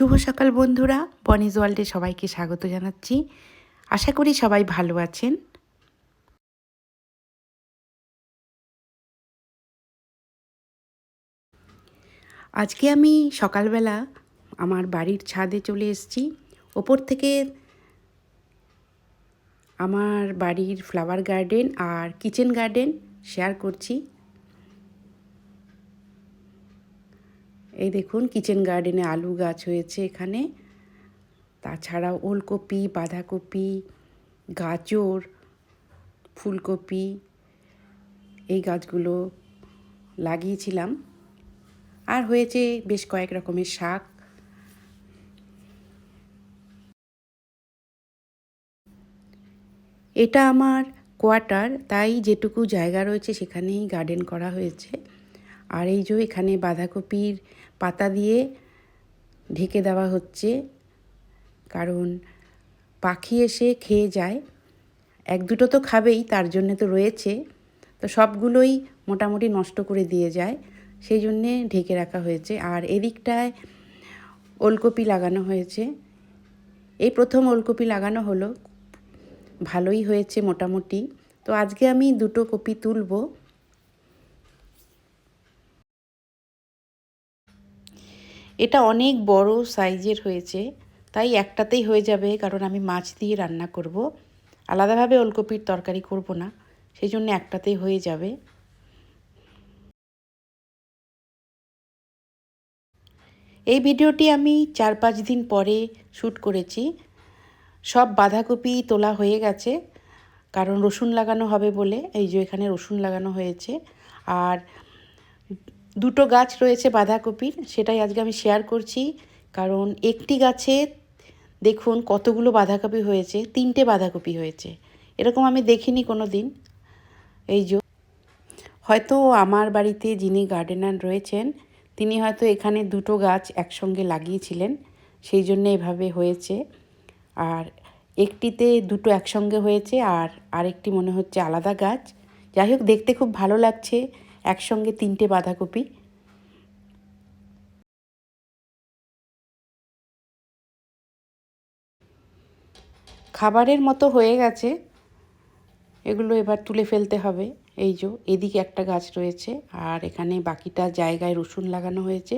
শুভ সকাল বন্ধুরা। বনিজ ওয়ার্ল্ডে সবাইকে স্বাগত জানাচ্ছি। আশা করি সবাই ভালো আছেন। আজকে আমি সকালবেলা আমার বাড়ির ছাদে চলে এসেছি। ওপর থেকে আমার বাড়ির ফ্লাওয়ার গার্ডেন আর কিচেন গার্ডেন শেয়ার করছি। এই দেখুন কিচেন গার্ডেনে আলু গাছ হয়েছে এখানে। তাছাড়াও ওলকপি, বাঁধাকপি, গাজর, ফুলকপি, এই গাছগুলো লাগিয়েছিলাম। আর হয়েছে বেশ কয়েক রকমের শাক। এটা আমার কোয়ার্টার, তাই যেটুকু জায়গা রয়েছে সেখানেই গার্ডেন করা হয়েছে। আর এই যে এখানে বাঁধাকপির পাতা দিয়ে ঢেকে দেওয়া হচ্ছে, কারণ পাখি এসে খেয়ে যায়। এক দুটো তো খাবেই, তার জন্যে তো রয়েছে। তো সবগুলোই মোটামুটি নষ্ট করে দিয়ে যায়, সেই জন্যে ঢেকে রাখা হয়েছে। আর এদিকটায় ওলকপি লাগানো হয়েছে। এই প্রথম ওলকপি লাগানো হলো, ভালোই হয়েছে মোটামুটি। তো আজকে আমি দুটো কপি তুলবো। এটা অনেক বড় সাইজের হয়েছে, তাই একটাতেই হয়ে যাবে কারণ আমি মাছ দিয়ে রান্না করব। আলাদাভাবে ওলকপির তরকারি করব না সেই জন্য একটাতেই হয়ে যাবে। এই ভিডিওটি আমি চার পাঁচ দিন পরে শ্যুট করেছি। সব বাঁধাকপি তোলা হয়ে গেছে, কারণ রসুন লাগানো হবে বলে, এই যে এখানে রসুন লাগানো হয়েছে। আর দুটো গাছ রয়েছে বাঁধাকপির, সেটাই আজকে আমি শেয়ার করছি। কারণ একটি গাছে দেখুন কতগুলো বাঁধাকপি হয়েছে, তিনটে বাঁধাকপি হয়েছে। এরকম আমি দেখিনি কোনো দিন এই যে, হয়তো আমার বাড়িতে যিনি গার্ডেনার রয়েছেন, তিনি হয়তো এখানে দুটো গাছ একসঙ্গে লাগিয়েছিলেন, সেই জন্য এভাবে হয়েছে। আর একটিতে দুটো একসঙ্গে হয়েছে, আর আরেকটি মনে হচ্ছে আলাদা গাছ। যাই হোক, দেখতে খুব ভালো লাগছে। একসঙ্গে তিনটে বাঁধাকপি। খাবারের মতো হয়ে গেছে। এগুলো এবার তুলে ফেলতে হবে। এই যে, এদিকে একটা গাছ রয়েছে আর এখানে বাকিটা জায়গায় রসুন লাগানো হয়েছে।